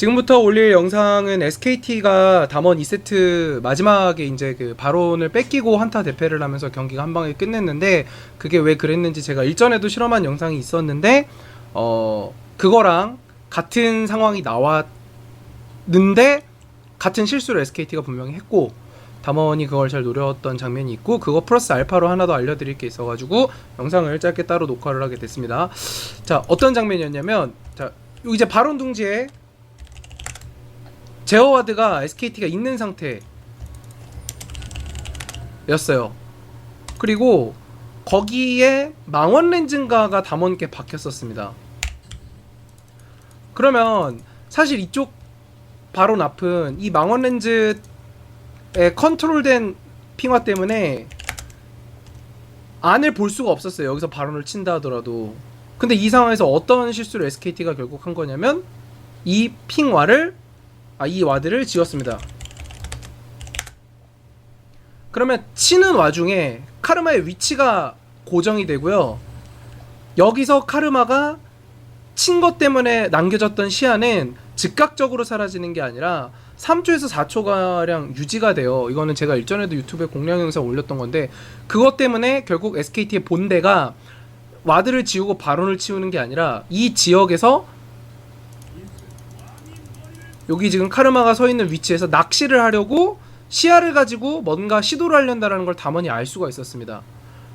지금부터 올릴 영상은 SKT가 담원 2세트 마지막에 이제 그 바론을 뺏기고 한타 대패를 하면서 경기가 한 방에 끝냈는데 그게 왜 그랬는지 제가 일전에도 실험한 영상이 있었는데 어 그거랑 같은 상황이 나왔는데 같은 실수를 SKT가 분명히 했고 담원이 그걸 잘 노렸던 장면이 있고 그거 플러스 알파로 하나 더 알려드릴 게 있어가지고 영상을 짧게 따로 녹화를 하게 됐습니다. 자 어떤 장면이었냐면 자 이제 바론 둥지에 제어와드가 SKT가 있는 상태였어요. 그리고 거기에 망원 렌즈인가가 담원께 박혔었습니다. 그러면 사실 이쪽 바로 앞은 이 망원 렌즈의 컨트롤된 핑화 때문에 안을 볼 수가 없었어요. 여기서 발언을 친다 하더라도. 근데 이 상황에서 어떤 실수를 SKT가 결국 한 거냐면 이 핑화를 아, 이 와드를 지웠습니다. 그러면 치는 와중에 카르마의 위치가 고정이 되고요. 여기서 카르마가 친 것 때문에 남겨졌던 시야는 즉각적으로 사라지는 게 아니라 3초에서 4초가량 유지가 돼요. 이거는 제가 일전에도 유튜브에 공략 영상 올렸던 건데 그것 때문에 결국 SKT의 본대가 와드를 지우고 바론을 치우는 게 아니라 이 지역에서 여기 지금 카르마가 서 있는 위치에서 낚시를 하려고 시야를 가지고 뭔가 시도를 하려다라는 걸 담원이 알 수가 있었습니다.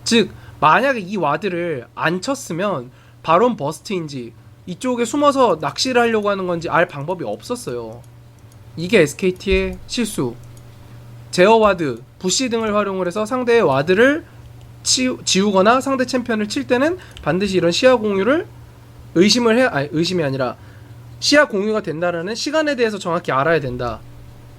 즉 만약에 이 와드를 안 쳤으면 바론 버스트인지 이쪽에 숨어서 낚시를 하려고 하는 건지 알 방법이 없었어요. 이게 SKT의 실수. 제어 와드, 부시 등을 활용을 해서 상대의 와드를 치, 지우거나 상대 챔피언을 칠 때는 반드시 이런 시야 공유를 의심을 해 아니 의심이 아니라 시야 공유가 된다라는 시간에 대해서 정확히 알아야 된다.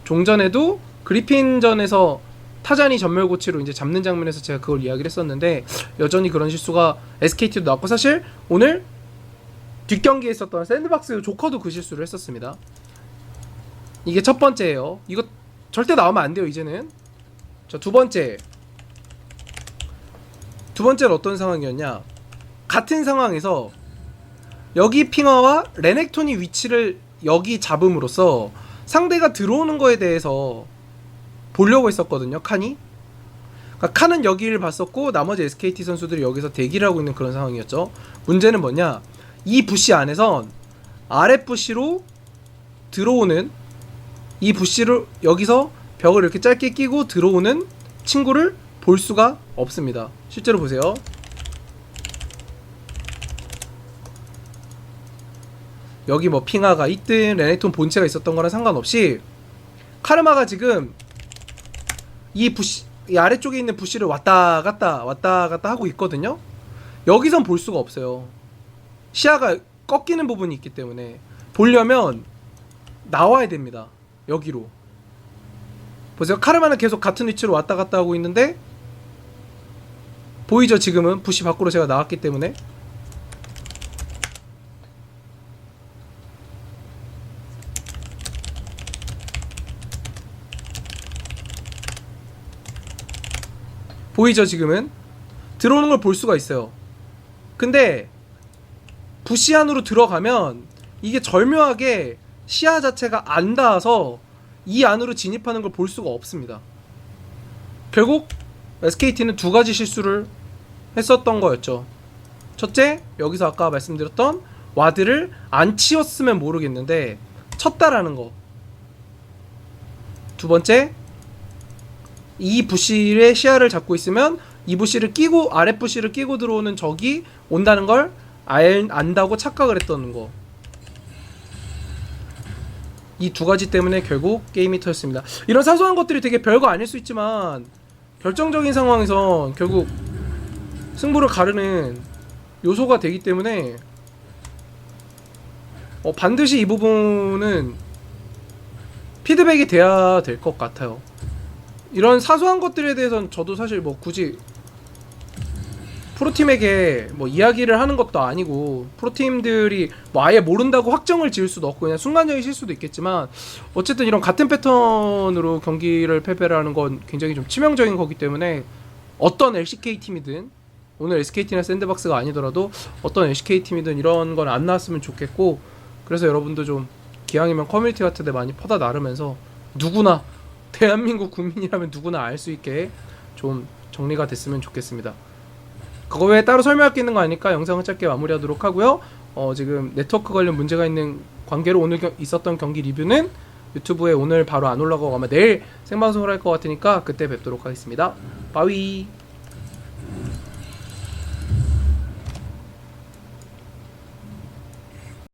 종전에도 그리핀전에서 타잔이 전멸 고치로 이제 잡는 장면에서 제가 그걸 이야기를 했었는데 여전히 그런 실수가 SKT도 나왔고 사실 오늘 뒷경기에 있었던 샌드박스 조커도 그 실수를 했었습니다. 이게 첫 번째예요. 이거 절대 나오면 안 돼요, 이제는. 자, 두 번째. 두 번째는 어떤 상황이었냐? 같은 상황에서 여기 핑화와 레넥톤이 위치를 여기 잡음으로써 상대가 들어오는 거에 대해서 보려고 했었거든요, 칸이. 그러니까 칸은 여기를 봤었고 나머지 SKT 선수들이 여기서 대기를 하고 있는 그런 상황이었죠. 문제는 뭐냐? 이 부시 안에선 아래 부시로 들어오는 이 부시를 여기서 벽을 이렇게 짧게 끼고 들어오는 친구를 볼 수가 없습니다. 실제로 보세요. 여기 뭐 핑하가 있든 레네톤 본체가 있었던 거랑 상관없이 카르마가 지금 이 부시 이 아래쪽에 있는 부시를 왔다 갔다 왔다 갔다 하고 있거든요. 여기선 볼 수가 없어요. 시야가 꺾이는 부분이 있기 때문에 보려면 나와야 됩니다. 여기로. 보세요. 카르마는 계속 같은 위치로 왔다 갔다 하고 있는데 보이죠? 지금은 부시 밖으로 제가 나왔기 때문에 보이죠? 지금은 들어오는 걸 볼 수가 있어요. 근데 부시 안으로 들어가면 이게 절묘하게 시야 자체가 안 닿아서 이 안으로 진입하는 걸 볼 수가 없습니다. 결국 SKT는 두 가지 실수를 했었던 거였죠. 첫째, 여기서 아까 말씀드렸던 와드를 안 치웠으면 모르겠는데 쳤다라는 거. 두 번째, 이 부시의 시야를 잡고 있으면 이 부시를 끼고 아래 부시를 끼고 들어오는 적이 온다는 걸 알, 안다고 착각을 했던 거. 이 두 가지 때문에 결국 게임이 터졌습니다. 이런 사소한 것들이 되게 별거 아닐 수 있지만 결정적인 상황에서 결국 승부를 가르는 요소가 되기 때문에 어, 반드시 이 부분은 피드백이 돼야 될 것 같아요. 이런 사소한 것들에 대해서는 저도 사실 뭐 굳이 프로팀에게 뭐 이야기를 하는 것도 아니고 프로팀들이 뭐 아예 모른다고 확정을 지을 수도 없고 그냥 순간적인 실수도 있겠지만 어쨌든 이런 같은 패턴으로 경기를 패배를 하는 건 굉장히 좀 치명적인 거기 때문에 어떤 LCK 팀이든 오늘 SKT나 샌드박스가 아니더라도 어떤 LCK 팀이든 이런 건 안 나왔으면 좋겠고 그래서 여러분도 좀 기왕이면 커뮤니티 같은 데 많이 퍼다 나르면서 누구나 대한민국 국민이라면 누구나 알 수 있게 좀 정리가 됐으면 좋겠습니다. 그거 외에 따로 설명할 게 있는 거 아니까 영상을 짧게 마무리하도록 하고요. 어, 지금 네트워크 관련 문제가 있는 관계로 오늘 겨- 있었던 경기 리뷰는 유튜브에 오늘 바로 안 올라가고 아마 내일 생방송을 할 것 같으니까 그때 뵙도록 하겠습니다. 바위.